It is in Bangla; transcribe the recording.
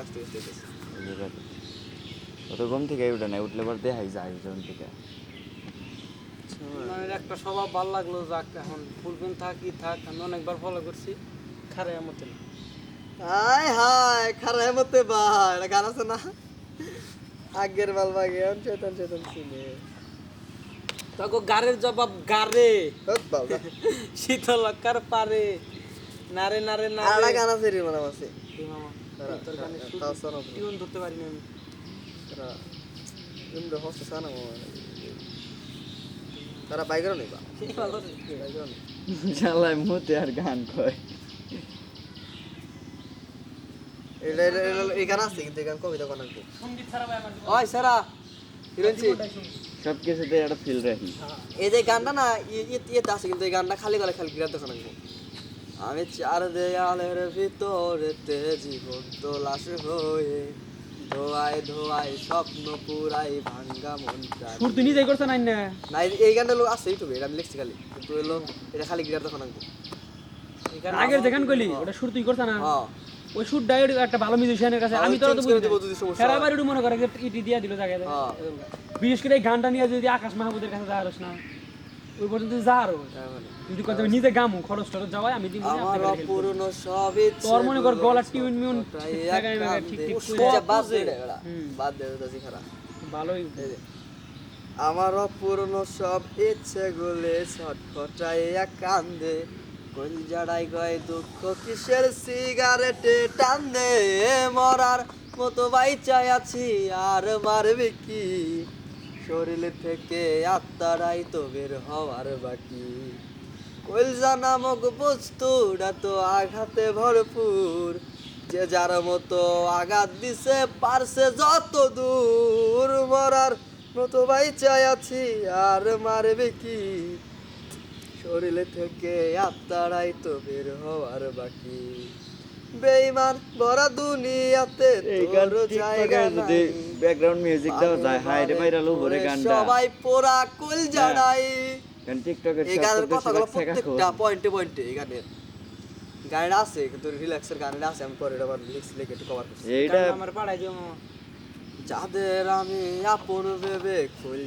কাছতে গেছে বুঝতে ও তো ঘুম থেকে উঠে না উঠলে পর দেখাই যায় যখন থেকে। মানে একটা স্বভাব ভালো লাগল যাক এখন ফুলবেন থাক ই থাক আমি অনেকবার ফলো করছি খারে মতো না। হাই হাই খারাপ মতে ভাই এটা গান আছে না? আগের বাল বাগে চেতন চেতন সিনে তখন গারের জবাব বাল শীতলকার পারে। নারে গান আছে রে আছে। কি মামা তোর গানে সুর- তাও শোনো টিউন ধরতে পারি না আমি। তারা হস্ত সানা মো তারা বাইকেরও নেই বা? এই ভালো রে। বাইকেরও নেই। চালাই মতে আর গান কয়। এটা এটা- এটা- এই গান আছে কিন্তু এই গান কবিতা গান আছে সংগীত ছাড়া ভাই আমার ওই সারা হিরোইনছি। জীবনটাই সংগীত। সব কিছুতে একটা ফিল রাখি। এই যে গানটা না ই- ই- আছে কিন্তু এই গানটা খালি গলা খালি গিরাতে শোনা আমি চার দেয়ালের ভিতরেতে জীবন তো লাশ হয়ে ধোয়ায় ধোয়ায় স্বপ্ন পুরাই ভাঙ্গা মনটা সুর তুই নিজেই করছ নাই না না এই- গানটা লোক আছে ইউটিউবে এটা আমি লিখছি খালি। কিন্তু এলো এটা খালি গিরাতে শোনা আগের যেখান কইলি ওটা সুর তুই করছ না? হ্যাঁ। ওই সুর ডাই একটা ভালো মিউজিশিয়ানের কাছে আমি তো দেবো সমস্যা সারা। বাড়ি মনে করে যে ইটি দিয়া দিল জায়গায়। হ্যাঁ। বিশেষ করে এই গানটা নিয়ে যদি আকাশ মাহমুদের কাছে যাওয়ার না ওই পর্যন্ত যা আরও। যদি কথা নিজে গামু খরচ টরচ আমি আমার অপূর্ণ সব তোর মনে করগুলো টিউন মিউন ঠিক। ঠিক করে যা বাদ দে বুঝে। রে ওরা। হুম। বাদ দে ওটা খারাপ ভালোই আমার অপূর্ণ সব ইচ্ছে গুলে ছটফটাই এক কান্দে কোন জাড়াই গয় দুঃখ কিসের সিগারেটে টান দে মরার মতো বাইচাই আছি আর মারবে কি শরীর থেকে আত্মারাই তো বের হওয়ার বাকি। কলজা নামক বস্তুটা তো আঘাতে ভরপুর। যে যার মতো আঘাত দিছে পারছে যত দূর মরার মতো বাইচাই আছি, আর মারবে কি? শরীরে থেকে আত্মারাই তো বের হওয়ার বাকি। বেইমান ভরা দুনিয়াতে এই গান তোর জায়গা যদি ব্যাকগ্রাউন্ড মিউজিক দাও যায়। হাই রে ভাইরাল উপরে গানটা। সবাই পোড়া কুল জানাই। কারণ টিকটকের এই গানের কথাগুলো প্রত্যেকটা পয়েন্টে পয়েন্টে এই গানের। গানটা আছে কিন্তু রিল্যাক্সের গানটা আছে আমি পরে আবার লিখে একটু কভার করছি। এইটা আমার পাড়ায় মামা। যাদের আমি আপন ভেবে খুল